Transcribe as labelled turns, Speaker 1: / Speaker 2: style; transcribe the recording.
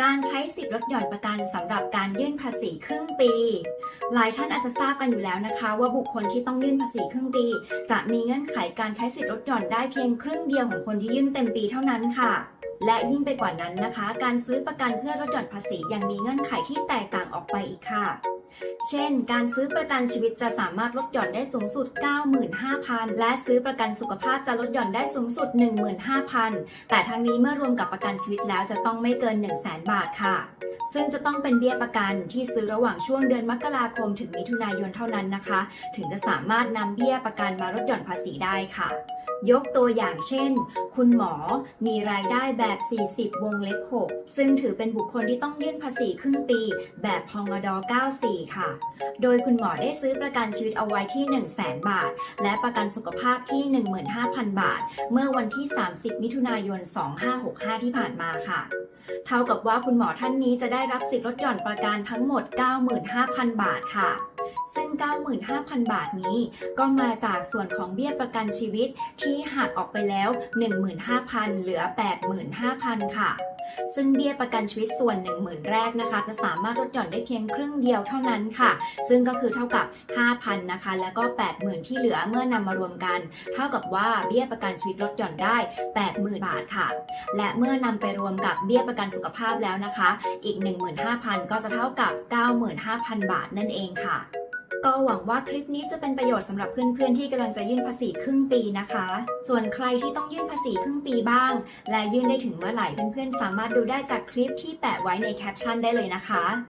Speaker 1: การใช้สิทธิ์ลดหย่อนประกันสำหรับการยื่นภาษีครึ่งปี หลายท่านอาจจะทราบกันอยู่แล้วนะคะ ว่าบุคคลที่ต้องยื่นภาษีครึ่งปี จะมีเงื่อนไขการใช้สิทธิ์ลดหย่อนได้เพียงครึ่งเดียวของคนที่ยื่นเต็มปีเท่านั้นค่ะ และยิ่งไปกว่านั้นนะคะ การซื้อประกันเพื่อลดหย่อนภาษียังมีเงื่อนไขที่แตกต่างออกไปอีกค่ะ เช่น การซื้อประกันชีวิตจะสามารถลดหย่อนได้สูงสุด 95,000 และซื้อประกันสุขภาพจะลดหย่อนได้สูงสุด 15,000 แต่ทั้งนี้เมื่อรวมกับประกันชีวิตแล้วจะต้องไม่เกิน 100,000บาทค่ะ ซึ่งจะต้องเป็นเบี้ยประกันที่ซื้อระหว่างช่วงเดือนมกราคมถึงมิถุนายนเท่านั้นนะคะ ถึงจะสามารถนำเบี้ยประกันมาลดหย่อนภาษีได้ค่ะ ยกตัวอย่างเช่น คุณหมอมีรายได้แบบ 40 วงเล็บ 6 ซึ่งถือเป็นบุคคลที่ต้องยื่นภาษีครึ่งปี แบบพงด94 ค่ะ โดยคุณหมอได้ซื้อประกันชีวิตเอาไว้ที่ 1 0 0 0 0 0 บาท และประกันสุขภาพที่ 15,000 บาท เมื่อวันที่ 30 มิถุนายน 2565 ที่ผ่านมาค่ะ เท่ากับว่าคุณหมอท่านนี้จะได้รับสิทธิลดหย่อนประกันทั้งหมด 95,000 บาทค่ะ ซึ่ง 95,000 บาทนี้ ก็มาจากส่วนของเบี้ยประกันชีวิตที่หักออกไปแล้ว 15,000 เหลือ 85,000 ค่ะซึ่งเบี้ยประกันชีวิตส่วน 10,000 แรกนะคะ จะสามารถลดหย่อนได้เพียงครึ่งเดียวเท่านั้นค่ะ ซึ่งก็คือเท่ากับ 5,000 นะคะ แล้วก็ 80,000 ที่เหลือเมื่อนำมารวมกัน เท่ากับว่าเบี้ยประกันชีวิตลดหย่อนได้ 80,000 บาทค่ะ และเมื่อนำไปรวมกับเบี้ยประกันสุขภาพแล้วนะคะ อีก 15,000 ก็จะเท่ากับ 95,000 บาทนั่นเองค่ะ ก็หวังว่าคลิปนี้จะเป็นประโยชน์สำหรับเพื่อนๆที่กำลังจะยื่นภาษีครึ่งปีนะคะ ส่วนใครที่ต้องยื่นภาษีครึ่งปีบ้าง และยื่นได้ถึงเมื่อไหร่เพื่อนๆสามารถดูได้จากคลิปที่แปะไว้ในแคปชั่นได้เลยนะคะ